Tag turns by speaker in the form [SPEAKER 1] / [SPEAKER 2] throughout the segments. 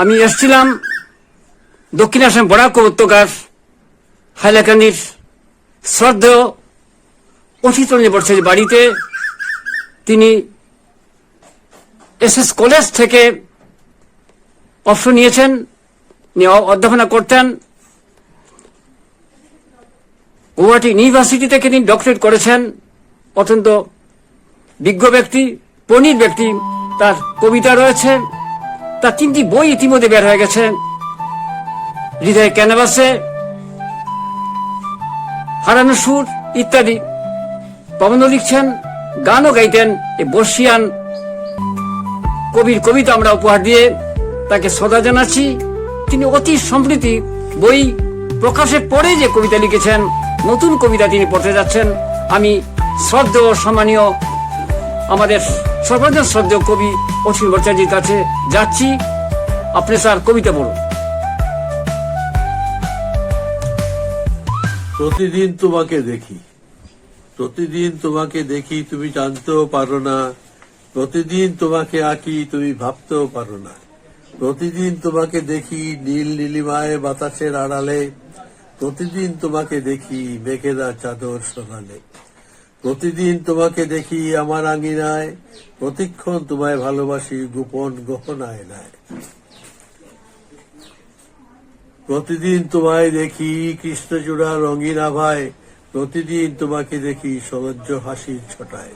[SPEAKER 1] আমি এসছিলাম দক্ষিণ আসাম বরাক উপত্যকার হাইলাকান্দির শ্রদ্ধেয় অচিতরঞ্জন ভট্টাচার্য বাড়িতে তিনি এস এস কলেজ থেকে অবসর নিয়েছেন নিয়ে অধ্যাপনা করতেন। গুয়াহাটি ইউনিভার্সিটি থেকে তিনি ডক্টরেট করেছেন। অত্যন্ত বিজ্ঞ ব্যক্তি পণ্ডিত ব্যক্তি, তার কবিতা রয়েছে। তার তিনটি বই ইতিমধ্যে বের হয়ে গেছে। হৃদয় ক্যানভাসে হারানো সুর ইত্যাদি। প্রবন্ধ লিখছেন, গানও গাইতেন এই বর্ষিয়ান কবির কবিতা আমরা উপহার দিয়ে তাকে শ্রদ্ধা জানাচ্ছি। তিনি অতি সম্প্রীতি বই প্রকাশের পরে যে কবিতা লিখেছেন, নতুন কবিতা তিনি পড়তে যাচ্ছেন। আমি শ্রদ্ধ ও সম্মানীয় আমাদের সর্বজন শ্রদ্ধেয় কবি অসীম ভট্টাচার্যের কাছে যাচ্ছি। আপনি স্যার কবিতা পড়ুন।
[SPEAKER 2] প্রতিদিন তোমাকে দেখি। প্রতিদিন তোমাকে দেখি, তুমি জানতেও পারো না। প্রতিদিন তোমাকে আঁকি, তুমি ভাবতেও পারো না। প্রতিদিন তোমাকে দেখি নীল নীলিমায় বাতাসের আড়ালে। প্রতিদিন তোমাকে দেখি মেঘেরা চাদর সরালে। প্রতিদিন তোমাকে দেখি আমার আঙিনায়, প্রতিক্ষণ তোমায় ভালোবাসি গোপন গহনায় নাই। প্রতিদিন তোমায় দেখি কৃষ্ণচূড়া রঙিন আভায়, প্রতিদিন তোমাকে দেখি সলজ্জ হাসির ছটায়।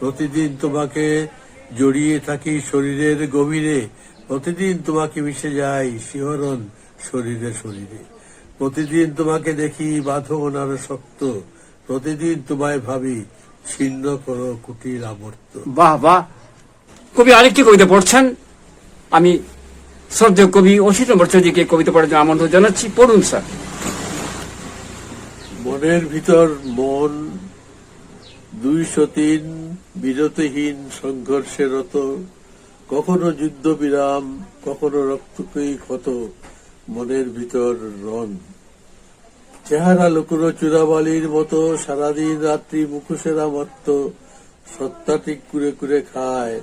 [SPEAKER 2] প্রতিদিন তোমাকে জড়িয়ে থাকি শরীরের গভীরে, প্রতিদিন তোমাকে মিশে যাই শিহরণ শরীরে শরীরে। প্রতিদিন তোমাকে দেখি বাঁধন আরও শক্ত প্রতিদিন তোমায় ভাবি ছিন্ন করো কুটির আবর্ত
[SPEAKER 1] বাহ বাহ। কবি আরেকটি কবিতা পড়ছেন। আমি শ্রদ্ধেয় কবি অসিত ভট্টাচার্যকে কবিতা পড়ার জন্য আমন্ত্রণ জানাচ্ছি। পড়ুন স্যার।
[SPEAKER 2] মনের ভিতর মন দুইশো তিন বিরতিহীন সংঘর্ষেরত কখনো যুদ্ধ বিরাম কখনো রক্তকেই ক্ষত মনের ভিতর রন চেহারা লুকুনো চূড়াবালির মতো, সারাদিন রাত্রি মুখোশেরা মত্ত সত্তাটি কুরে কুরে খায়,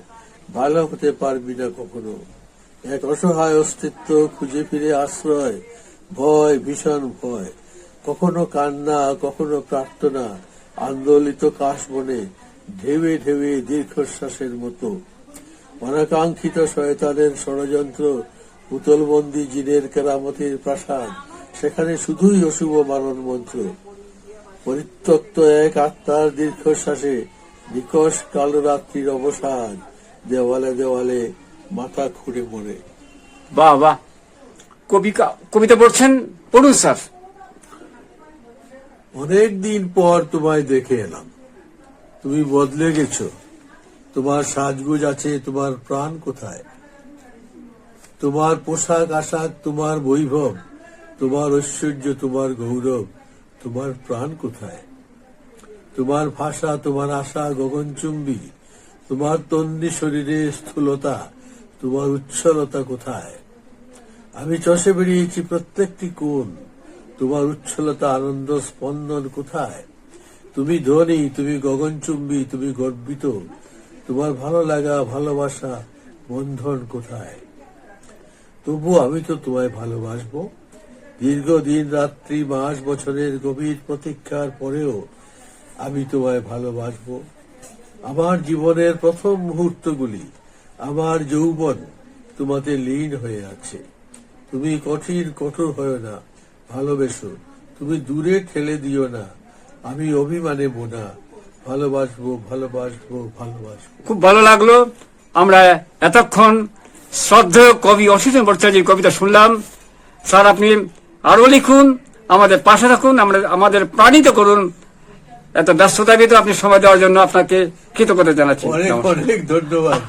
[SPEAKER 2] ভালো হতে পারবি না কখনো। এক অসহায় অস্তিত্ব খুঁজে ফিরে আশ্রয়, ভয়, ভীষণ ভয়। কখনো কান্না, কখনো প্রার্থনা, আন্দোলিত কাশ বনে ঢেবে ঢেবে দীর্ঘশ্বাসের মতো। অনাকাঙ্ক্ষিত শয়তানের ষড়যন্ত্র পুতলবন্দি জিনের কেরামতির প্রাসাদ সেখানে শুধুই অশুভ মারণ মন্ত্র। পরিত্যক্ত এক আত্মার দীর্ঘশ্বাসে নিকশ কালরাত্রির অবসান দেওয়ালে দেওয়ালে মাথা খুঁড়ে মরে।
[SPEAKER 1] বাহ বাহ। কবিকা কবিতা পড়ছেন? পড়ুন স্যার।
[SPEAKER 2] অনেক দিন পর তোমায় দেখে এলাম। তুমি বদলে গেছো। তোমার সাজগুজ আছে তোমার প্রাণ কোথায়? তোমার পোশাক আশাক তোমার বৈভব তোমার ঐশ্বর্য, তোমার গৌরব, তোমার প্রাণ কোথায়? তোমার ভাষা, তোমার আশা গগনচুম্বী তোমার তন্নি শরীরে স্থূলতা, তোমার উচ্ছলতা কোথায়? আমি চষে বেরিয়েছি প্রত্যেকটি কোণ, তোমার উচ্ছলতা, আনন্দ, স্পন্দন কোথায়? তুমি ধনী, তুমি গগনচুম্বী তুমি গর্বিত, তোমার ভালো লাগা, ভালোবাসা, বন্ধন কোথায়? তবু আমি তো তোমায় ভালোবাসবো। দীর্ঘদিন রাত্রি মাস বছরের গভীর প্রতীক্ষার পরেও আমি তোমায় ভালোবাসবো। আমার জীবনের প্রথম মুহূর্তগুলি, আমার যৌবন তোমাতে লীন হয়ে আছে। তুমি কঠিন, কঠোর হয়ে না, ভালোবেসো। তুমি দূরে ঠেলে দিও না, আমি অভিমানে বোনা। ভালোবাসবো ভালোবাসবো ভালোবাসবো।
[SPEAKER 1] খুব ভালো লাগল। আমরা এতক্ষণ শ্রদ্ধেয় কবি অসিত ভট্টাচার্যের কবিতা শুনলাম। স্যার, আপনি আরও লিখুন আমাদের পাশে রাখুন আমরা আমাদের প্রাণিত করুন। এত ব্যস্ততা ভিতরে আপনি সময় দেওয়ার জন্য আপনাকে কৃতজ্ঞতা জানাচ্ছি।
[SPEAKER 2] অনেক অনেক ধন্যবাদ।